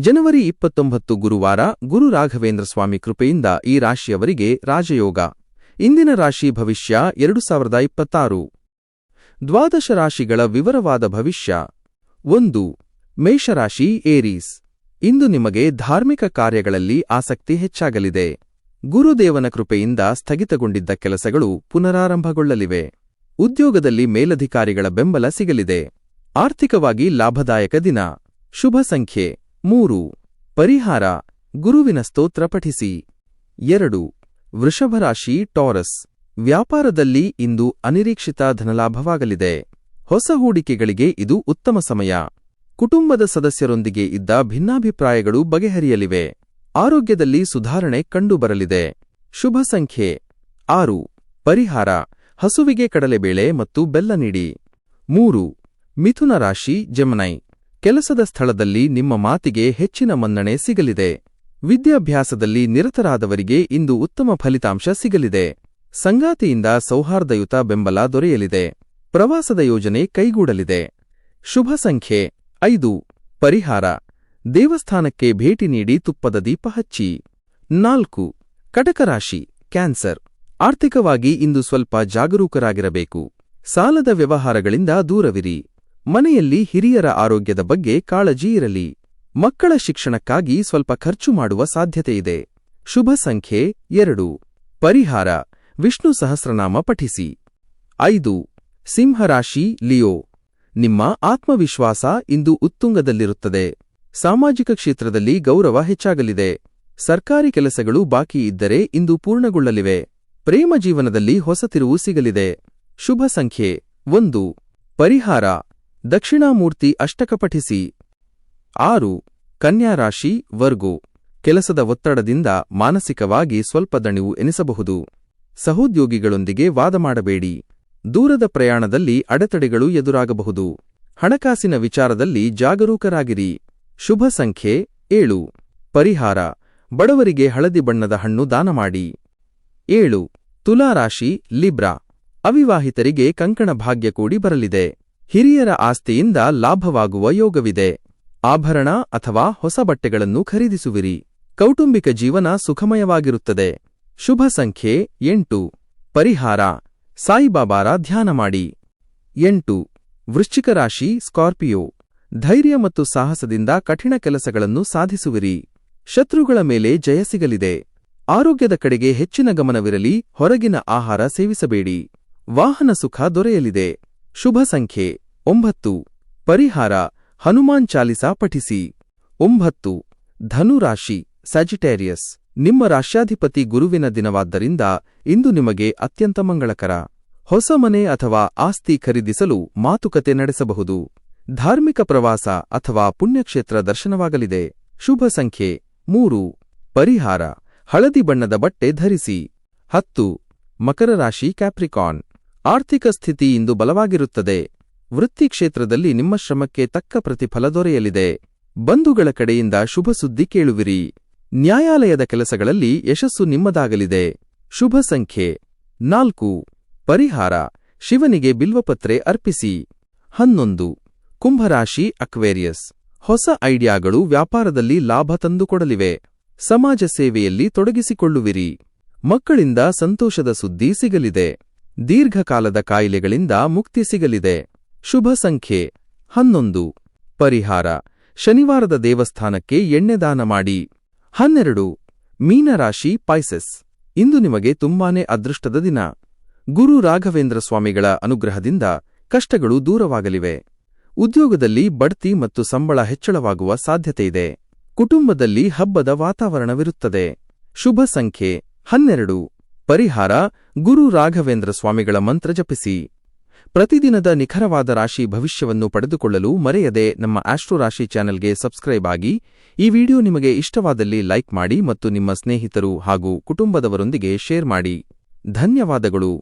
ಜನವರಿ ಇಪ್ಪತ್ತೊಂಬತ್ತು ಗುರುವಾರ ಗುರು ರಾಘವೇಂದ್ರ ಸ್ವಾಮಿ ಕೃಪೆಯಿಂದ ಈ ರಾಶಿಯವರಿಗೆ ರಾಜಯೋಗ. ಇಂದಿನ ರಾಶಿ ಭವಿಷ್ಯ ಎರಡು ಸಾವಿರದ ಇಪ್ಪತ್ತಾರು. ದ್ವಾದಶ ರಾಶಿಗಳ ವಿವರವಾದ ಭವಿಷ್ಯ. ಒಂದು. ಮೇಷರಾಶಿ ಏರೀಸ್. ಇಂದು ನಿಮಗೆ ಧಾರ್ಮಿಕ ಕಾರ್ಯಗಳಲ್ಲಿ ಆಸಕ್ತಿ ಹೆಚ್ಚಾಗಲಿದೆ. ಗುರುದೇವನ ಕೃಪೆಯಿಂದ ಸ್ಥಗಿತಗೊಂಡಿದ್ದ ಕೆಲಸಗಳು ಪುನರಾರಂಭಗೊಳ್ಳಲಿವೆ. ಉದ್ಯೋಗದಲ್ಲಿ ಮೇಲಧಿಕಾರಿಗಳ ಬೆಂಬಲ ಸಿಗಲಿದೆ. ಆರ್ಥಿಕವಾಗಿ ಲಾಭದಾಯಕ ದಿನ. ಶುಭ ಸಂಖ್ಯೆ. ಮೂರು, ಪರಿಹಾರ, ಗುರುವಿನ ಸ್ತೋತ್ರ ಪಠಿಸಿ. ಎರಡು, ವೃಷಭರಾಶಿ ಟಾರಸ್, ವ್ಯಾಪಾರದಲ್ಲಿ ಇಂದು ಅನಿರೀಕ್ಷಿತ ಧನಲಾಭವಾಗಲಿದೆ. ಹೊಸ ಹೂಡಿಕೆಗಳಿಗೆ ಇದು ಉತ್ತಮ ಸಮಯ. ಕುಟುಂಬದ ಸದಸ್ಯರೊಂದಿಗೆ ಇದ್ದ ಭಿನ್ನಾಭಿಪ್ರಾಯಗಳು ಬಗೆಹರಿಯಲಿವೆ. ಆರೋಗ್ಯದಲ್ಲಿ ಸುಧಾರಣೆ ಕಂಡುಬರಲಿದೆ. ಶುಭ ಸಂಖ್ಯೆ. ಆರು, ಪರಿಹಾರ, ಹಸುವಿಗೆ ಕಡಲೆಬೇಳೆ ಮತ್ತು ಬೆಲ್ಲ ನೀಡಿ. ಮೂರು, ಮಿಥುನ ರಾಶಿ ಜೆಮನೈ ಕೆಲಸದ ಸ್ಥಳದಲ್ಲಿ ನಿಮ್ಮ ಮಾತಿಗೆ ಹೆಚ್ಚಿನ ಮನ್ನಣೆ ಸಿಗಲಿದೆ. ವಿದ್ಯಾಭ್ಯಾಸದಲ್ಲಿ ನಿರತರಾದವರಿಗೆ ಇಂದು ಉತ್ತಮ ಫಲಿತಾಂಶ ಸಿಗಲಿದೆ. ಸಂಗಾತಿಯಿಂದ ಸೌಹಾರ್ದಯುತ ಬೆಂಬಲ ದೊರೆಯಲಿದೆ. ಪ್ರವಾಸದ ಯೋಜನೆ ಕೈಗೂಡಲಿದೆ. ಶುಭ ಸಂಖ್ಯೆ ಐದು. ಪರಿಹಾರ. ದೇವಸ್ಥಾನಕ್ಕೆ ಭೇಟಿ ನೀಡಿ ತುಪ್ಪದ ದೀಪ ಹಚ್ಚಿ. ನಾಲ್ಕು. ಕಟಕರಾಶಿ. ಕ್ಯಾನ್ಸರ್. ಆರ್ಥಿಕವಾಗಿ ಇಂದು ಸ್ವಲ್ಪ ಜಾಗರೂಕರಾಗಿರಬೇಕು. ಸಾಲದ ವ್ಯವಹಾರಗಳಿಂದ ದೂರವಿರಿ. ಮನೆಯಲ್ಲಿ ಹಿರಿಯರ ಆರೋಗ್ಯದ ಬಗ್ಗೆ ಕಾಳಜಿ ಇರಲಿ. ಮಕ್ಕಳ ಶಿಕ್ಷಣಕ್ಕಾಗಿ ಸ್ವಲ್ಪ ಖರ್ಚು ಮಾಡುವ ಸಾಧ್ಯತೆಯಿದೆ ಶುಭ ಸಂಖ್ಯೆ ಎರಡು. ಪರಿಹಾರ. ವಿಷ್ಣು ಸಹಸ್ರನಾಮ ಪಠಿಸಿ. ಐದು. ಸಿಂಹರಾಶಿ ಲಿಯೋ. ನಿಮ್ಮ ಆತ್ಮವಿಶ್ವಾಸ ಇಂದು ಉತ್ತುಂಗದಲ್ಲಿರುತ್ತದೆ. ಸಾಮಾಜಿಕ ಕ್ಷೇತ್ರದಲ್ಲಿ ಗೌರವ ಹೆಚ್ಚಾಗಲಿದೆ. ಸರ್ಕಾರಿ ಕೆಲಸಗಳು ಬಾಕಿ ಇದ್ದರೆ ಇಂದು ಪೂರ್ಣಗೊಳ್ಳಲಿವೆ. ಪ್ರೇಮ ಜೀವನದಲ್ಲಿ ಹೊಸ ತಿರುವು ಸಿಗಲಿದೆ. ಶುಭ ಸಂಖ್ಯೆ ಒಂದು. ಪರಿಹಾರ. ದಕ್ಷಿಣಾಮೂರ್ತಿ ಅಷ್ಟಕ ಪಠಿಸಿ ಆರು ಕನ್ಯಾರಾಶಿ ವರ್ಗೋ. ಕೆಲಸದ ಒತ್ತಡದಿಂದ ಮಾನಸಿಕವಾಗಿ ಸ್ವಲ್ಪ ದಣಿವು ಎನಿಸಬಹುದು. ಸಹೋದ್ಯೋಗಿಗಳೊಂದಿಗೆ ವಾದ ಮಾಡಬೇಡಿ. ದೂರದ ಪ್ರಯಾಣದಲ್ಲಿ ಅಡೆತಡೆಗಳು ಎದುರಾಗಬಹುದು. ಹಣಕಾಸಿನ ವಿಚಾರದಲ್ಲಿ ಜಾಗರೂಕರಾಗಿರಿ. ಶುಭ ಸಂಖ್ಯೆ ಏಳು. ಪರಿಹಾರ. ಬಡವರಿಗೆ ಹಳದಿ ಬಣ್ಣದ ಹಣ್ಣು ದಾನ ಮಾಡಿ. ಏಳು. ತುಲಾರಾಶಿ, ಲಿಬ್ರಾ. ಅವಿವಾಹಿತರಿಗೆ ಕಂಕಣ ಭಾಗ್ಯ ಕೂಡಿ ಬರಲಿದೆ. ಹಿರಿಯರ ಆಸ್ತಿಯಿಂದ ಲಾಭವಾಗುವ ಯೋಗವಿದೆ. ಆಭರಣ ಅಥವಾ ಹೊಸ ಬಟ್ಟೆಗಳನ್ನು ಖರೀದಿಸುವಿರಿ. ಕೌಟುಂಬಿಕ ಜೀವನ ಸುಖಮಯವಾಗಿರುತ್ತದೆ. ಶುಭ ಸಂಖ್ಯೆ ಎಂಟು. ಪರಿಹಾರ. ಸಾಯಿಬಾಬಾರ ಧ್ಯಾನ ಮಾಡಿ. ಎಂಟು. ವೃಶ್ಚಿಕ ರಾಶಿ ಸ್ಕಾರ್ಪಿಯೋ. ಧೈರ್ಯ ಮತ್ತು ಸಾಹಸದಿಂದ ಕಠಿಣ ಕೆಲಸಗಳನ್ನು ಸಾಧಿಸುವಿರಿ. ಶತ್ರುಗಳ ಮೇಲೆ ಜಯ ಸಿಗಲಿದೆ. ಆರೋಗ್ಯದ ಕಡೆಗೆ ಹೆಚ್ಚಿನ ಗಮನವಿರಲಿ. ಹೊರಗಿನ ಆಹಾರ ಸೇವಿಸಬೇಡಿ. ವಾಹನ ಸುಖ ದೊರೆಯಲಿದೆ. ಶುಭ ಸಂಖ್ಯೆ ಒಂಬತ್ತು. ಪರಿಹಾರ ಹನುಮಾನ್ ಚಾಲಿಸ ಪಠಿಸಿ. ಒಂಬತ್ತು. ಧನುರಾಶಿ ಸ್ಯಾಜಿಟೇರಿಯಸ್ ನಿಮ್ಮ ರಾಶ್ಯಾಧಿಪತಿ ಗುರುವಿನ ದಿನವಾದ್ದರಿಂದ ಇಂದು ನಿಮಗೆ ಅತ್ಯಂತ ಮಂಗಳಕರ. ಹೊಸ ಮನೆ ಅಥವಾ ಆಸ್ತಿ ಖರೀದಿಸಲು ಮಾತುಕತೆ ನಡೆಸಬಹುದು. ಧಾರ್ಮಿಕ ಪ್ರವಾಸ ಅಥವಾ ಪುಣ್ಯಕ್ಷೇತ್ರ ದರ್ಶನವಾಗಲಿದೆ. ಶುಭ ಸಂಖ್ಯೆ ಮೂರು. ಪರಿಹಾರ ಹಳದಿ ಬಣ್ಣದ ಬಟ್ಟೆ ಧರಿಸಿ. ಹತ್ತು. ಮಕರ ರಾಶಿ ಕ್ಯಾಪ್ರಿಕಾನ್ ಆರ್ಥಿಕ ಸ್ಥಿತಿ ಇಂದು ಬಲವಾಗಿರುತ್ತದೆ. ವೃತ್ತಿ ಕ್ಷೇತ್ರದಲ್ಲಿ ನಿಮ್ಮ ಶ್ರಮಕ್ಕೆ ತಕ್ಕ ಪ್ರತಿಫಲ ದೊರೆಯಲಿದೆ. ಬಂಧುಗಳ ಕಡೆಯಿಂದ ಶುಭ ಸುದ್ದಿ ಕೇಳುವಿರಿ. ನ್ಯಾಯಾಲಯದ ಕೆಲಸಗಳಲ್ಲಿ ಯಶಸ್ಸು ನಿಮ್ಮದಾಗಲಿದೆ. ಶುಭ ಸಂಖ್ಯೆ ನಾಲ್ಕು. ಪರಿಹಾರ. ಶಿವನಿಗೆ ಬಿಲ್ವಪತ್ರೆ ಅರ್ಪಿಸಿ. ಹನ್ನೊಂದು. ಕುಂಭರಾಶಿ ಅಕ್ವೇರಿಯಸ್. ಹೊಸ ಐಡಿಯಾಗಳು ವ್ಯಾಪಾರದಲ್ಲಿ ಲಾಭ ತಂದುಕೊಡಲಿವೆ. ಸಮಾಜ ಸೇವೆಯಲ್ಲಿ ತೊಡಗಿಸಿಕೊಳ್ಳುವಿರಿ. ಮಕ್ಕಳಿಂದ ಸಂತೋಷದ ಸುದ್ದಿ ಸಿಗಲಿದೆ. ದೀರ್ಘಕಾಲದ ಕಾಯಿಲೆಗಳಿಂದ ಮುಕ್ತಿ ಸಿಗಲಿದೆ. ಶುಭ ಸಂಖ್ಯೆ ಹನ್ನೊಂದು. ಪರಿಹಾರ. ಶನಿವಾರದ ದೇವಸ್ಥಾನಕ್ಕೆ ಎಣ್ಣೆ ದಾನ ಮಾಡಿ. ಹನ್ನೆರಡು. ಮೀನರಾಶಿ ಪೈಸಸ್ ಇಂದು ನಿಮಗೆ ತುಂಬಾನೇ ಅದೃಷ್ಟದ ದಿನ. ಗುರು ರಾಘವೇಂದ್ರ ಸ್ವಾಮಿಗಳ ಅನುಗ್ರಹದಿಂದ ಕಷ್ಟಗಳು ದೂರವಾಗಲಿವೆ. ಉದ್ಯೋಗದಲ್ಲಿ ಬಡ್ತಿ ಮತ್ತು ಸಂಬಳ ಹೆಚ್ಚಳವಾಗುವ ಸಾಧ್ಯತೆಯಿದೆ ಕುಟುಂಬದಲ್ಲಿ ಹಬ್ಬದ ವಾತಾವರಣವಿರುತ್ತದೆ. ಶುಭ ಸಂಖ್ಯೆ ಹನ್ನೆರಡು. ಪರಿಹಾರ. ಗುರು ರಾಘವೇಂದ್ರ ಸ್ವಾಮಿಗಳ ಮಂತ್ರ ಜಪಿಸಿ. ಪ್ರತಿದಿನದ ನಿಖರವಾದ ರಾಶಿ ಭವಿಷ್ಯವನ್ನು ಪಡೆದುಕೊಳ್ಳಲು ಮರೆಯದೆ ನಮ್ಮ ಆಸ್ಟ್ರೋ ರಾಶಿ ಚಾನೆಲ್ಗೆ ಸಬ್ಸ್ಕ್ರೈಬ್ ಆಗಿ, ಈ ವಿಡಿಯೋ ನಿಮಗೆ ಇಷ್ಟವಾದಲ್ಲಿ ಲೈಕ್ ಮಾಡಿ ಮತ್ತು ನಿಮ್ಮ ಸ್ನೇಹಿತರು ಹಾಗೂ ಕುಟುಂಬದವರೊಂದಿಗೆ ಶೇರ್ ಮಾಡಿ. ಧನ್ಯವಾದಗಳು.